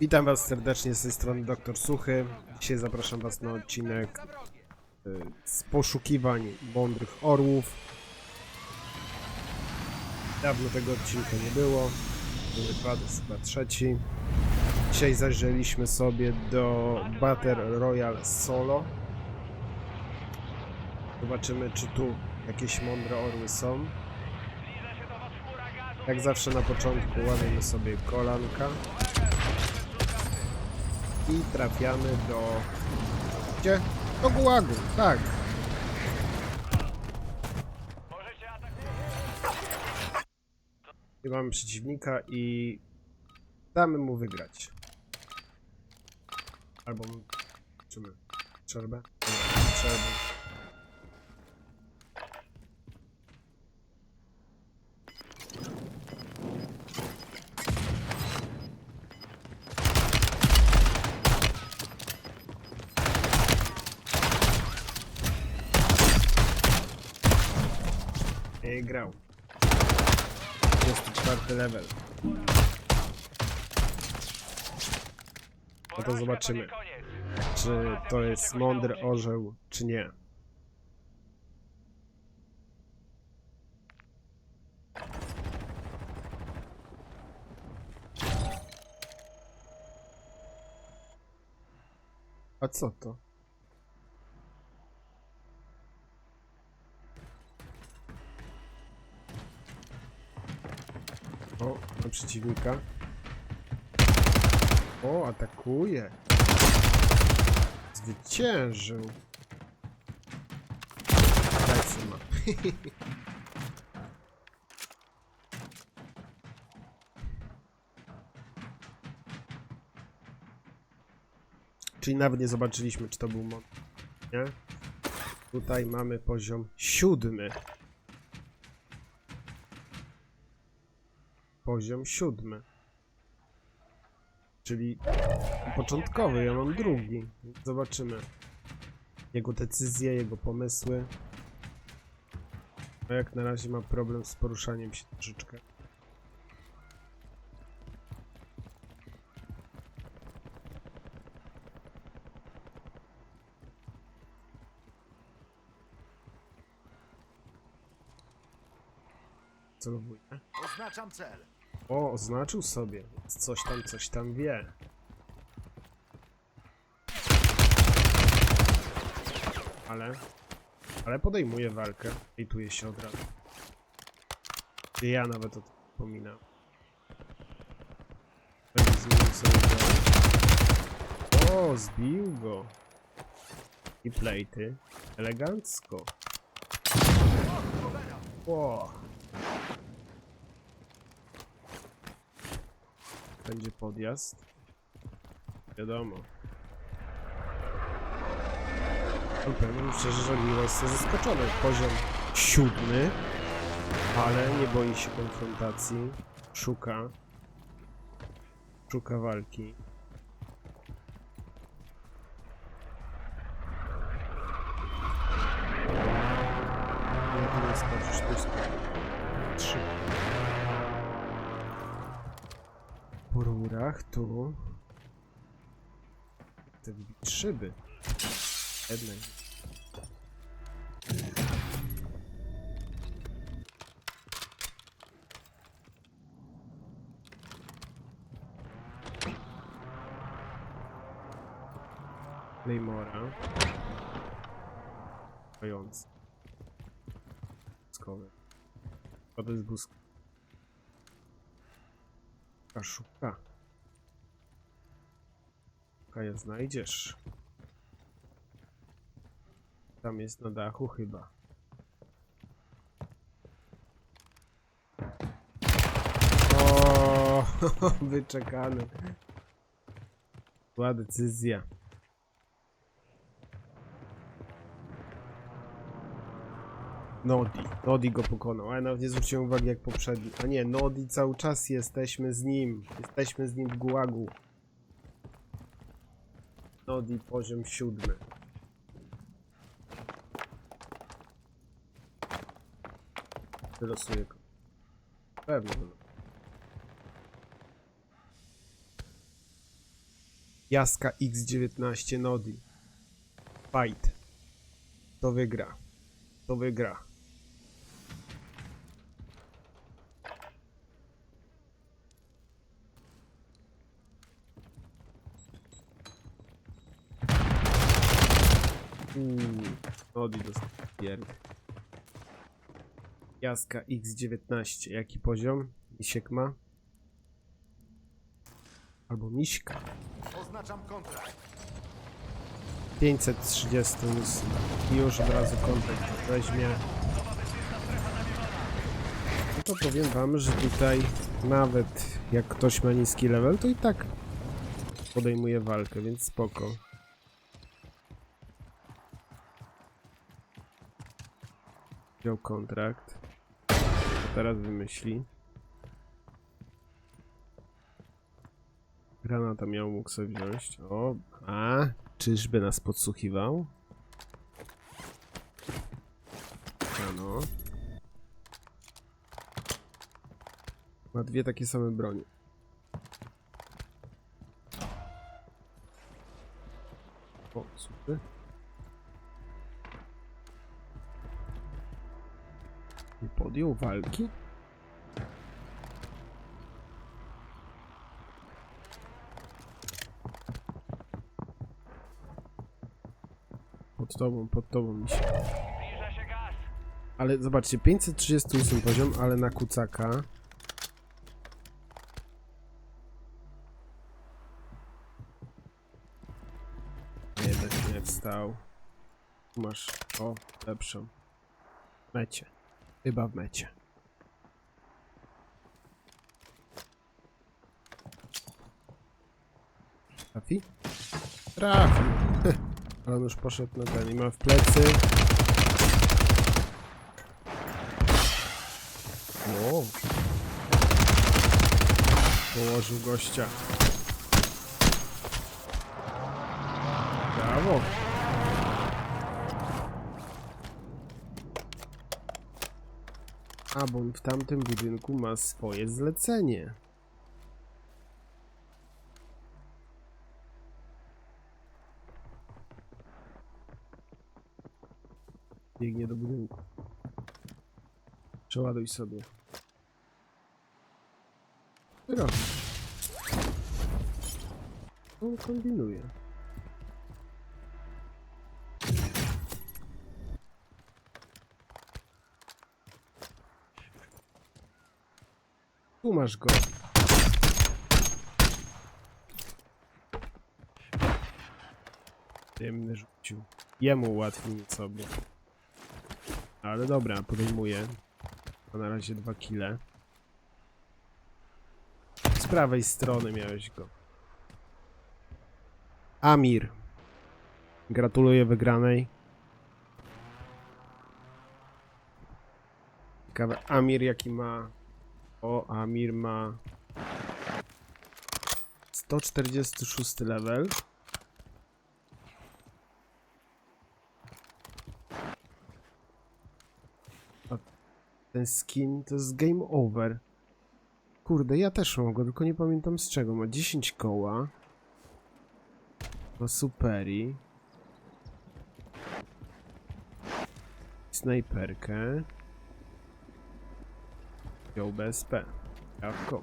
Witam Was serdecznie z tej strony Dr. Suchy. Dzisiaj zapraszam Was na odcinek y, z poszukiwań mądrych orłów. Dawno tego odcinka nie było. Jest chyba trzeci. Dzisiaj zajrzeliśmy sobie do Battle Royale Solo. Zobaczymy, czy tu jakieś mądre orły są. Jak zawsze na początku łamiemy sobie kolanka. I trafiamy do... Gdzie? Do Gułagu, tak. I mamy przeciwnika i damy mu wygrać. Albo... Nie, strzelbę. Nie grał. 24 level. No to zobaczymy, czy to jest mądry orzeł, czy nie. A co to? O, na przeciwnika. O, atakuje. Zwyciężył. Plecy ma. Czyli nawet nie zobaczyliśmy, czy to był mod. Nie? Tutaj mamy poziom siódmy. Poziom siódmy. Czyli początkowy, ja mam drugi. Zobaczymy. Jego decyzje, jego pomysły. A jak na razie ma problem z poruszaniem się troszeczkę. Oznaczam cel. O, oznaczył sobie. Coś tam, coś tam wie. Ale... Ale podejmuje walkę. Hejtuje się od razu. Ja nawet o tym wspominam. O, zbił go. I plejty. Elegancko. Ło. Będzie podjazd. Wiadomo. No powiem szczerze, że Miło jest zaskoczony. Poziom siódmy, ale nie boi się konfrontacji. Szuka. Szuka walki. Jak nie. Po rurach tu. Te szyby. Jednej. Claymora. Mający. Skowy. To jest błysk. A szuka. Kaja znajdziesz. Tam jest na dachu chyba. O, wyczekany. Zła decyzja. Nodi. Nodi go pokonał, ale nawet nie zwróciłem uwagi jak poprzedni. A nie, Nodi cały czas jesteśmy z nim. Jesteśmy z nim w gułagu. Nodi poziom siódmy. Wylosuję go. Pewnie. Jaska X19 Nodi. Fight. To wygra. To wygra. Uuu, dostał pierd. Jaska X19. Jaki poziom? Misiek ma? Albo Miśka. Oznaczam kontrakt. 538. I już od razu kontakt weźmie. No to powiem wam, że tutaj nawet jak ktoś ma niski level, to i tak podejmuje walkę, więc spoko. Wziął kontrakt. Teraz wymyśli. Granata miał mógł sobie wziąć. O, a, czyżby nas podsłuchiwał? Ano. Ma dwie takie same bronie. O, super. Nie podjął walki? Pod tobą, pod tobą mi się. Ale zobaczcie, 538 poziom, ale na kucaka. Jeden nie wstał. Masz, o, lepszą. W mecie. Chyba w mecie. Trafi? Trafił. Ale już poszedł na ten i ma w plecy. O. Położył gościa. Brawo. A, bo on w tamtym budynku ma swoje zlecenie. Biegnie do budynku. Przeładuj sobie. Co robi? On kombinuje. Tu masz go. Jemny rzucił. Jemu ułatwił sobie. Ale dobra, podejmuję. Ma na razie dwa kile. Z prawej strony miałeś go. Amir. Gratuluję wygranej. Ciekawe, Amir jaki ma... O, Amir ma... 146 level. A ten skin to jest game over. Kurde, ja też mam go, tylko nie pamiętam z czego. Ma 10 koła. Ma superi. Snajperkę. Wziął BSP. Jawko.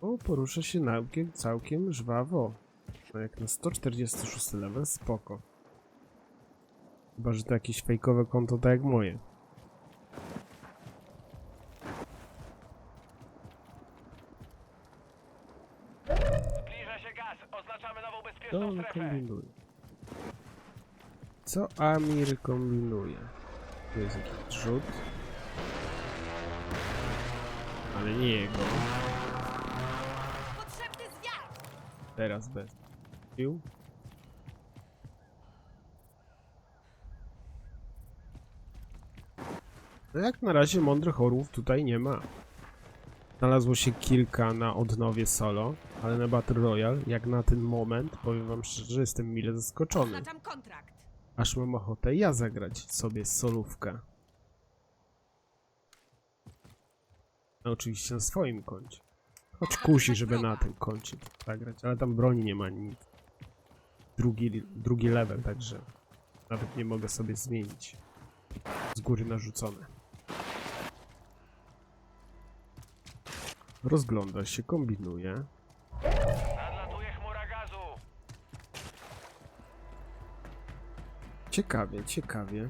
O, porusza się całkiem, całkiem żwawo. No jak na 146 level, spoko. Chyba, że to jakieś fejkowe konto tak jak moje. Zbliża się gaz. Oznaczamy nową bezpieczną on strefę. kombinuje? Co Amir kombinuje? Tu jest jakiś rzut. Ale nie jego. Potrzebny! Teraz bez. Pił. No jak na razie mądrych orłów tutaj nie ma. Znalazło się kilka na odnowie solo, ale na Battle Royale, jak na ten moment, powiem wam szczerze, jestem mile zaskoczony. Oznaczam kontrakt. Aż mam ochotę ja zagrać sobie solówkę. No oczywiście na swoim koncie. Choć kusi, żeby na tym koncie zagrać, ale tam broni nie ma nic. Drugi, drugi level, także nawet nie mogę sobie zmienić. Z góry narzucone. Rozgląda się, kombinuje. Nadlatuje chmura gazu. Ciekawie, ciekawie.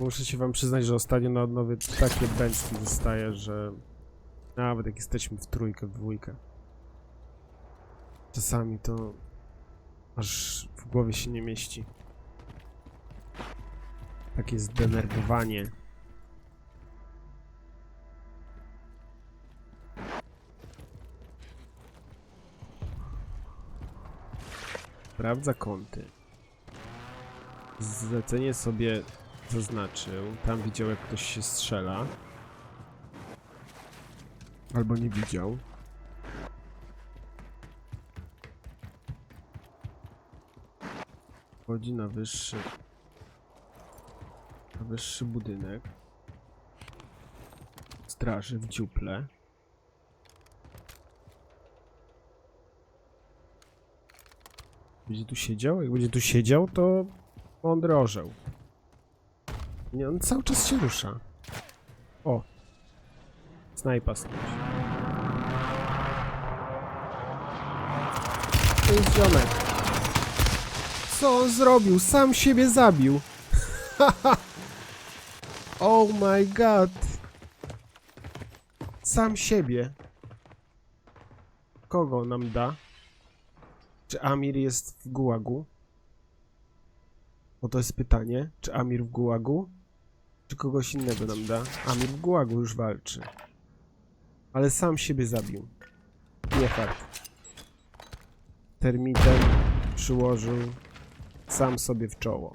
Muszę się wam przyznać, że ostatnio na odnowy takie bęcki dostaję, że nawet jak jesteśmy w trójkę, w dwójkę. Czasami to aż w głowie się nie mieści. Takie zdenerwowanie. Sprawdza kąty. Zlecenie sobie zaznaczył. Tam widział, jak ktoś się strzela. Albo nie widział. Wchodzi na wyższy. Na wyższy budynek. Straży w dziuple. Będzie tu siedział? Jak będzie tu siedział, to mądry orzeł. Nie, on cały czas się rusza. O! Snajpa skądś. To jest ziomek. Co on zrobił? Sam siebie zabił. oh my god. Sam siebie. Kogo nam da? Czy Amir jest w gułagu? Bo to jest pytanie. Czy Amir w gułagu? Czy kogoś innego nam da? Amir w gułagu już walczy. Ale sam siebie zabił. Nie fakt. Termitem przyłożył sam sobie w czoło.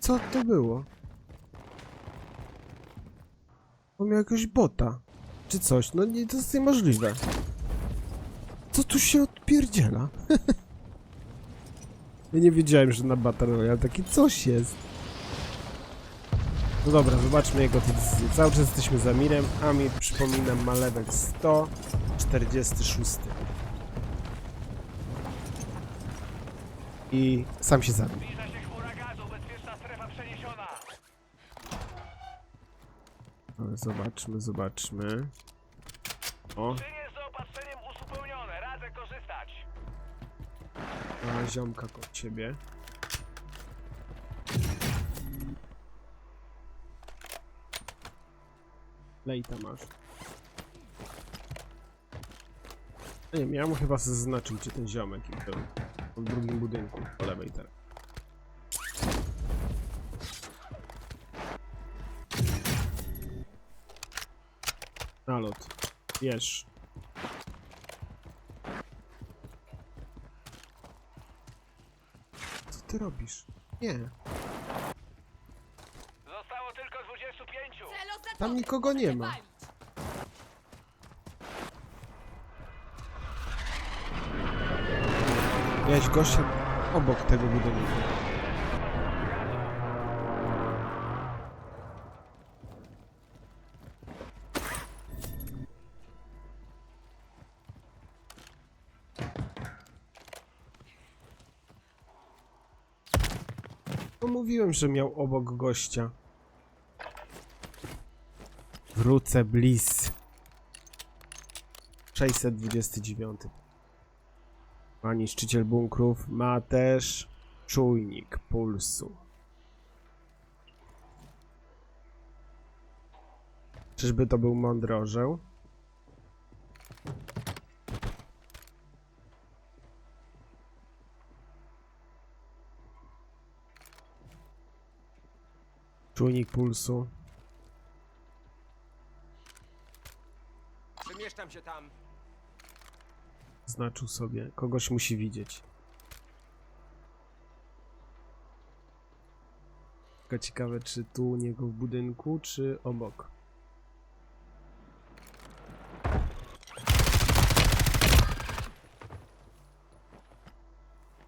Co to było? On miał jakiegoś bota. Czy coś? No nie, to jest niemożliwe. Co tu się odpierdziela? ja nie wiedziałem, że na Battle Royale taki coś jest. No dobra, zobaczmy jego decyzję. Cały czas jesteśmy za Mirem. Amir, przypominam, ma level 146. I sam się zabił. Zbliża się chmura gazu. Bezpieczna strefa przeniesiona. Ale zobaczmy, zobaczmy. O, ziomka koło ciebie. Lejta masz. Nie wiem, chyba zaznaczył, gdzie ten ziomek był. W drugim budynku, po lewej teraz. Nalot. Wiesz. Ty robisz? Nie. Zostało tylko 25. Cel oznaczony. Tam nikogo nie ma. Walić. Miałeś gościa obok tego budynku. No mówiłem, że miał obok gościa. Wrócę bliz. 629. Ma niszczyciel bunkrów, ma też czujnik pulsu. Czyżby to był mądry Czujnik pulsu. Przemieszczam się tam. Znaczył sobie. Kogoś musi widzieć. Tylko ciekawe, czy tu u niego w budynku, czy obok.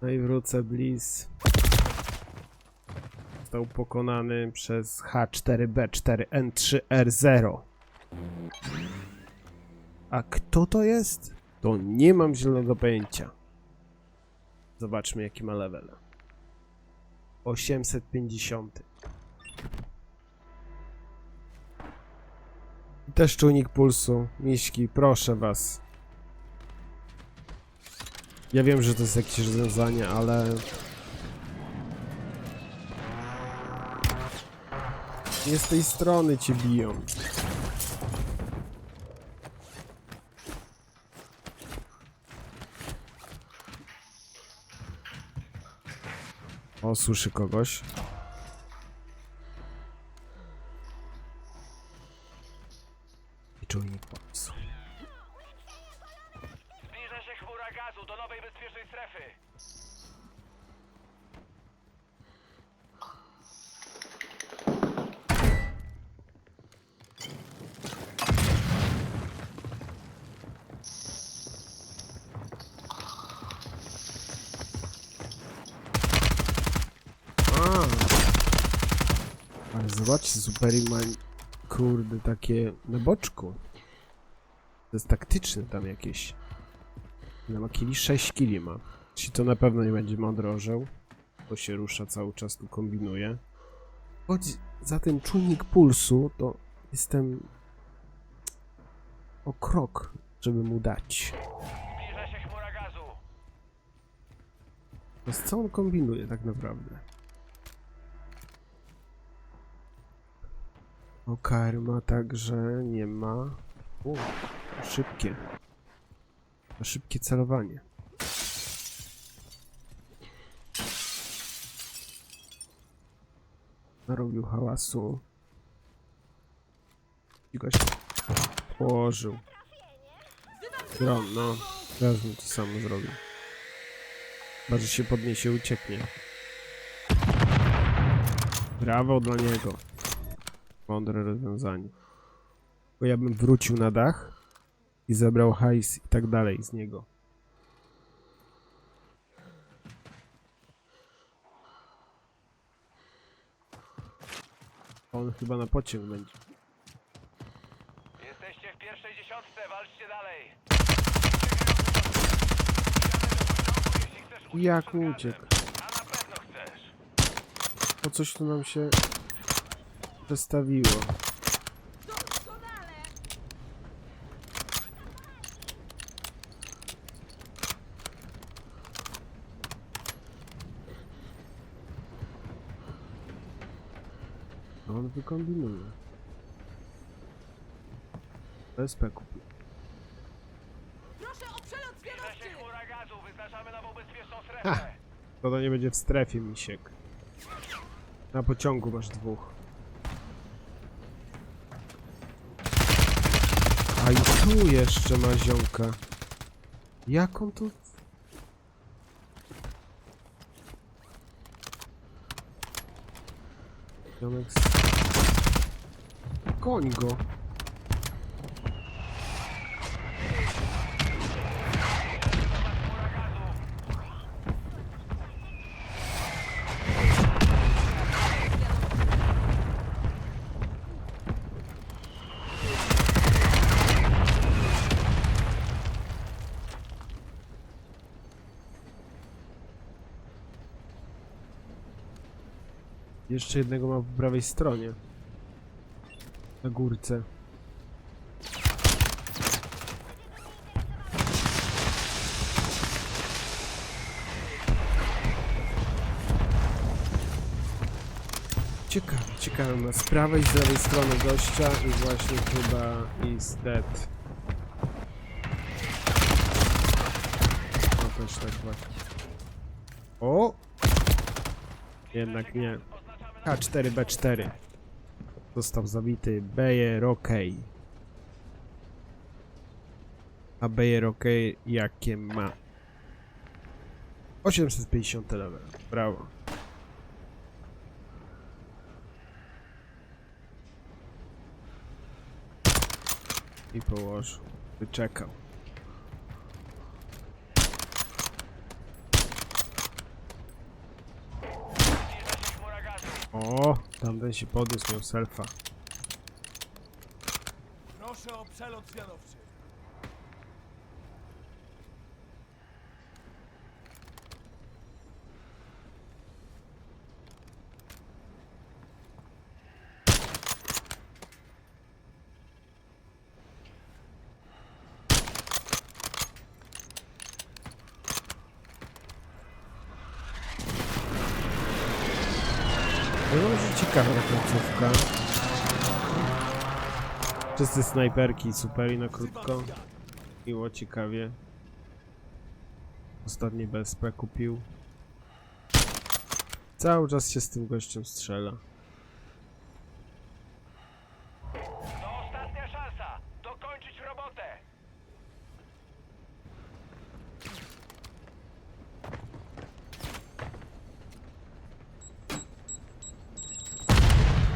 No i wrócę Bliss. Został pokonany przez H4B4N3R0. A kto to jest? To nie mam zielonego pojęcia. Zobaczmy jaki ma level. 850. I Też czujnik pulsu. Miśki, proszę was. Ja wiem, że to jest jakieś rozwiązanie, ale... Nie z tej strony cię biją. O, słyszy kogoś. Zobaczcie, Superman ma kurde takie na boczku. To jest taktyczne tam jakieś. Ile ma kili? 6 kili ma. Czyli to na pewno nie będzie mądrożał. Bo się rusza cały czas, tu kombinuje. Choć za ten czujnik pulsu, to jestem o krok, żeby mu dać. Zbliża się chmura gazu. No z co on kombinuje tak naprawdę? O, karma także nie ma. O, szybkie. Szybkie celowanie. Narobił hałasu. I goś położył. Grom, no. Teraz bym to samo zrobił. Chyba, że się podniesie ucieknie. Brawo dla niego. Mądre rozwiązanie. Bo ja bym wrócił na dach i zebrał hajs i tak dalej z niego. On chyba na pociąg będzie. Jesteście w pierwszej dziesiątce, walczcie dalej. Jak gazem. uciekł? A na pewno chcesz. O coś tu nam się przestawiło. No on wykombinuje. PSP kupił. Proszę o przelot zwiadowczy! chmura gazu, wyznaczamy nową bezpieczną Ha! strefę. To to nie będzie w strefie, misiek. Na pociągu masz dwóch. A i tu jeszcze ma ziomka. Jak on tu... Ziomek. Koń go. Jeszcze jednego ma po prawej stronie. Na górce. Ciekawe, ciekawe. Ma z prawej i z lewej strony gościa i właśnie chyba is dead. No też tak właśnie. O! Jednak nie. K4B4. Został zabity Bayer Okej. A Bayer Okej jakie ma? 850 level. Brawo. I położył. Wyczekał. O, tamten się podniósł miał selfa. Proszę o przelot zwiadowczy. No może ciekawa końcówka. Wszyscy snajperki super i na krótko. Miło, ciekawie. Ostatni BSP kupił. Cały czas się z tym gościem strzela. To ostatnia szansa. Dokończyć robotę.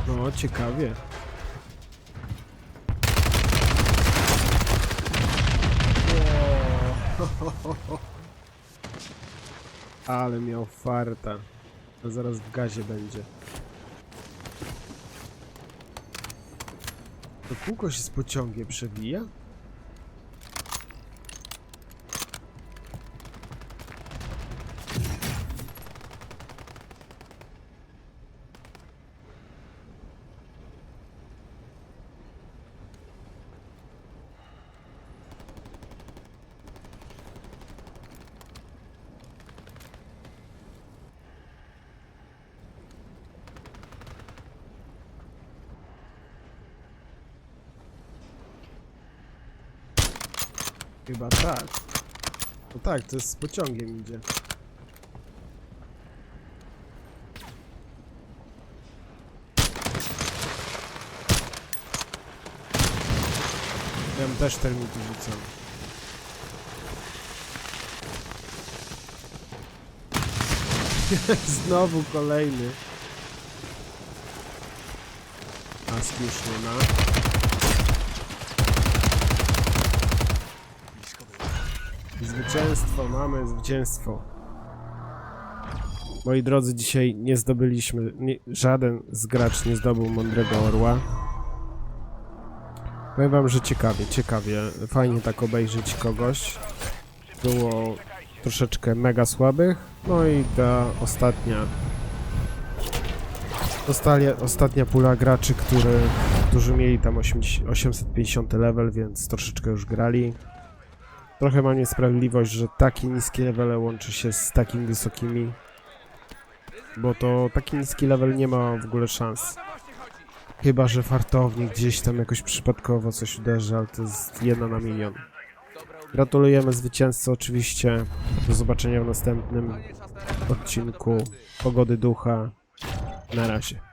No, ciekawie. Ale miał farta. To zaraz w gazie będzie. To kółko się z pociągiem przewija? Chyba tak. No tak, to jest z pociągiem idzie. Ja bym też termity rzucał. Znowu kolejny. Maski już nie ma. Zwycięstwo, mamy zwycięstwo. Moi drodzy, dzisiaj nie zdobyliśmy, nie, żaden z graczy nie zdobył mądrego orła. Powiem wam, że ciekawie, ciekawie. Fajnie tak obejrzeć kogoś. Było troszeczkę mega słabych. No i ta ostatnia. Ostatnia pula graczy, który, którzy mieli tam 80, 850 level, więc troszeczkę już grali. Trochę mam niesprawiedliwość, że takie niskie levele łączy się z takimi wysokimi. Bo to taki niski level nie ma w ogóle szans. Chyba, że fartownie gdzieś tam jakoś przypadkowo coś uderzy, ale to jest jedna na milion. Gratulujemy zwycięzcy oczywiście. Do zobaczenia w następnym odcinku Pogody Ducha. Na razie.